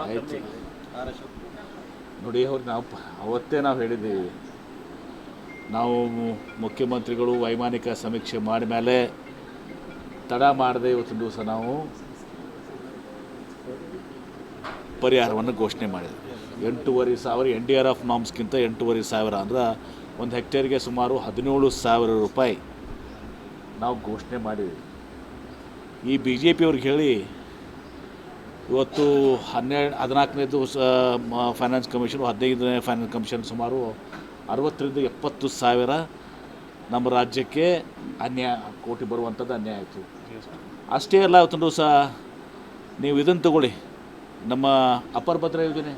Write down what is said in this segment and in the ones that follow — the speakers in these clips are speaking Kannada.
ಆಯ್ತು. ನೋಡಿ ಅವ್ರು ನಾವು ಅವತ್ತೇ ನಾವು ಹೇಳಿದ್ದೀವಿ. ನಾವು ಮುಖ್ಯಮಂತ್ರಿಗಳು ವೈಮಾನಿಕ ಸಮೀಕ್ಷೆ ಮಾಡಿದ ಮೇಲೆ ತಡ ಮಾಡದೆ ಇವತ್ತಿನ ದಿವಸ ನಾವು ಪರಿಹಾರವನ್ನು ಘೋಷಣೆ ಮಾಡಿದ್ವಿ. ಎಂಟೂವರೆ ಸಾವಿರ ಎನ್ ಡಿ ಆರ್ ಆಫ್ ನಾಮ್ಸ್ಗಿಂತ ಎಂಟೂವರೆ ಸಾವಿರ ಅಂದ್ರೆ ಒಂದು ಹೆಕ್ಟೇರ್ಗೆ ಸುಮಾರು ಹದಿನೇಳು ಸಾವಿರ ರೂಪಾಯಿ ನಾವು ಘೋಷಣೆ ಮಾಡಿದ್ವಿ. ಈ ಬಿ ಜೆ ಪಿಯವ್ರಿಗೆ ಹೇಳಿ ಇವತ್ತು ಹನ್ನೆರಡು ಹದಿನಾಲ್ಕನೇದು ಸ ಫೈನಾನ್ಸ್ ಕಮಿಷನ್ ಹದಿನೈದನೇ ಫೈನಾನ್ಸ್ ಕಮಿಷನ್ ಸುಮಾರು ಅರವತ್ತರಿಂದ ಎಪ್ಪತ್ತು ಸಾವಿರ ನಮ್ಮ ರಾಜ್ಯಕ್ಕೆ ಅನ್ಯಾಯ ಕೋಟಿ ಬರುವಂಥದ್ದು ಅನ್ಯಾಯ ಆಯಿತು. ಅಷ್ಟೇ ಅಲ್ಲ ಇವತ್ತೊಂದು ದಿವಸ ನೀವು ಇದನ್ನು ತಗೊಳ್ಳಿ. ನಮ್ಮ ಅಪರ ಭದ್ರ ಯೋಜನೆ.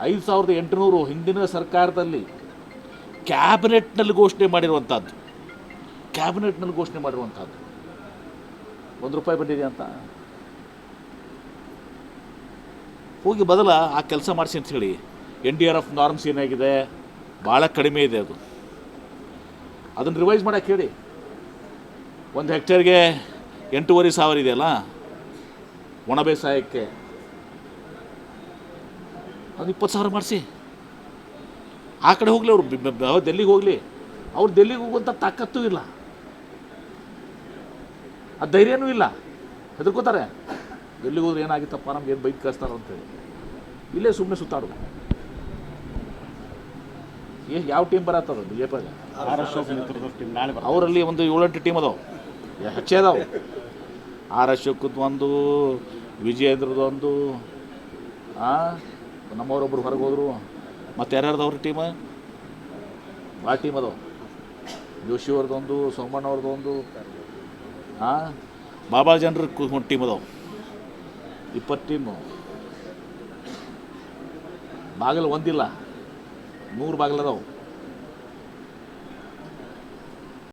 ಐದು ಸಾವಿರದ ಎಂಟುನೂರು ಹಿಂದಿನ ಸರ್ಕಾರದಲ್ಲಿ ಕ್ಯಾಬಿನೆಟ್ನಲ್ಲಿ ಘೋಷಣೆ ಮಾಡಿರುವಂಥದ್ದು. ಕ್ಯಾಬಿನೆಟ್ನಲ್ಲಿ ಘೋಷಣೆ ಮಾಡಿರುವಂಥದ್ದು. ಒಂದು ರೂಪಾಯಿ ಬಂದಿದೆ ಅಂತ? ಹೋಗಿ ಬದಲ ಆ ಕೆಲಸ ಮಾಡಿಸಿ ಅಂತ ಹೇಳಿ N D R F norms ಏನಾಗಿದೆ? ಭಾಳ ಕಡಿಮೆ ಇದೆ ಅದು. ಅದನ್ನು ರಿವೈಸ್ ಮಾಡೋಕ್ಕೆ ಹೇಳಿ. ಒಂದು ಹೆಕ್ಟೇರ್ಗೆ ಎಂಟೂವರೆ ಸಾವಿರ ಇದೆಯಲ್ಲ ಒಣ ಬೇಸಾಯಕ್ಕೆ ಅದು ಇಪ್ಪತ್ತು ಸಾವಿರ ಮಾಡಿಸಿ. ಆ ಕಡೆ ಹೋಗಲಿ ಅವರು ಡೆಲ್ಲಿಗೆ ಹೋಗಲಿ. ಅವ್ರು ಡೆಲ್ಲಿಗೆ ಹೋಗುವಂಥ ತಾಕತ್ತೂ ಇಲ್ಲ. ಆ ಧೈರ್ಯನೂ ಇಲ್ಲ. ಹೆದರ್ಕೋತಾರೆ. ಎಲ್ಲಿಗೆ ಹೋದ್ರೆ ಏನಾಗಿತ್ತಪ್ಪ? ನಮ್ಗೆ ಏನು ಬೈಕ್ ಕಳಿಸ್ತಾರ ಅಂತೇಳಿ ಇಲ್ಲೇ ಸುಮ್ಮನೆ ಸುತ್ತಾಡೋದು. ಏ ಯಾವ ಟೀಮ್ ಬರತ್ತದ ಬಿ ಜೆ ಪಿಗೆ ಅವರಲ್ಲಿ ಒಂದು ಏಳೆಂಟು ಟೀಮ್ ಅದಾವೆ. ಹೆಚ್ಚೇ ಅದಾವೆ. ಆರ್ ಅಶೋಕದ್ದು ಒಂದು ವಿಜಯೇಂದ್ರದ್ದು ಒಂದು ನಮ್ಮವರೊಬ್ಬರು ಹೊರಗೆ ಹೋದರು. ಮತ್ತು ಯಾರ್ಯಾರ್ದವ್ರ ಟೀಮ್ ಭಾಳ ಟೀಮ್ ಅದಾವೆ. ಜೋಶಿ ಅವ್ರದ್ದೊಂದು ಸೋಮಣ್ಣ ಒಂದು ಹಾಂ ಬಾಬಾ ಜನರ ಟೀಮ್ ಅದಾವೆ. ಇಪ್ಪತ್ತು ಟೀಮು ಬಾಗಿಲು ಒಂದಿಲ್ಲ ನೂರು ಬಾಗಿಲು ಅದಾವೆ.